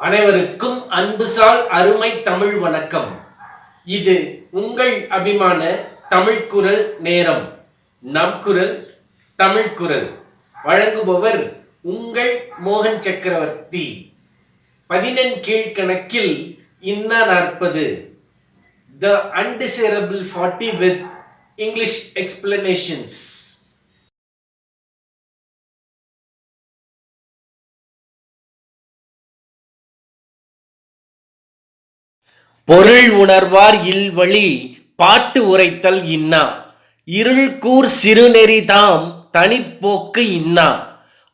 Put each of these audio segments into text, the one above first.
அனைவருக்கும் அன்புசால் அருமை தமிழ் வணக்கம். இது உங்கள் அபிமான தமிழ் குரல் நேரம். நம் குரல் தமிழ் குரல். வழங்குபவர் உங்கள் மோகன் சக்கரவர்த்தி. பதினெண் கீழ்கணக்கில் Inna Narpathu the undesirable forty with English explanations பொருள் உணர்வார் இல்வழி பாட்டு உரைத்தல் இன்னா. இருள்கூர் சிறுநெறி தாம் தனிப்போக்கு இன்னா.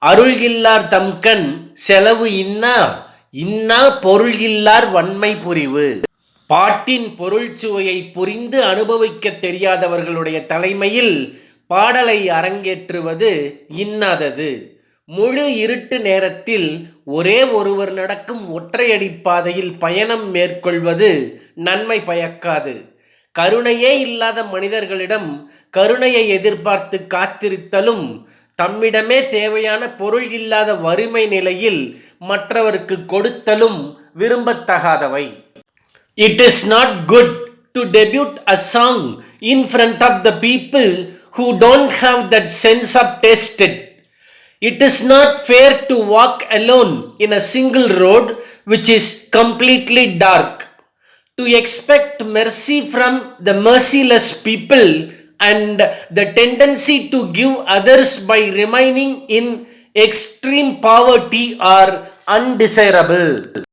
அருள்கில்லார் தம்கண் செலவு இன்னா. இன்னா பொருள் இல்லார் வன்மை புரிவு. பாட்டின் பொருள் சுவையை புரிந்து அனுபவிக்கத் தெரியாதவர்களுடைய தலைமையில் பாடலை அரங்கேற்றுவது இன்னாதது. முழு இருட்டு நேரத்தில் ஒரே ஒருவர் நடக்கும் ஒற்றையடி பாதையில் பயணம் மேற்கொள்வது நன்மை பயக்காது கருணையே இல்லாத மனிதர்களிடம் கருணையை எதிர்பார்த்து காத்திருத்தலும் தம்மிடமே தேவையான பொருள் இல்லாத வறுமை நிலையில் மற்றவருக்கு கொடுத்தலும் விரும்பத்தகாதவை it is not good to debut a in front of the people who don't have that sense of of taste. It is not fair to walk alone in a single road which is completely dark. To expect mercy from the merciless people and the tendency to give others by remaining in extreme poverty are undesirable.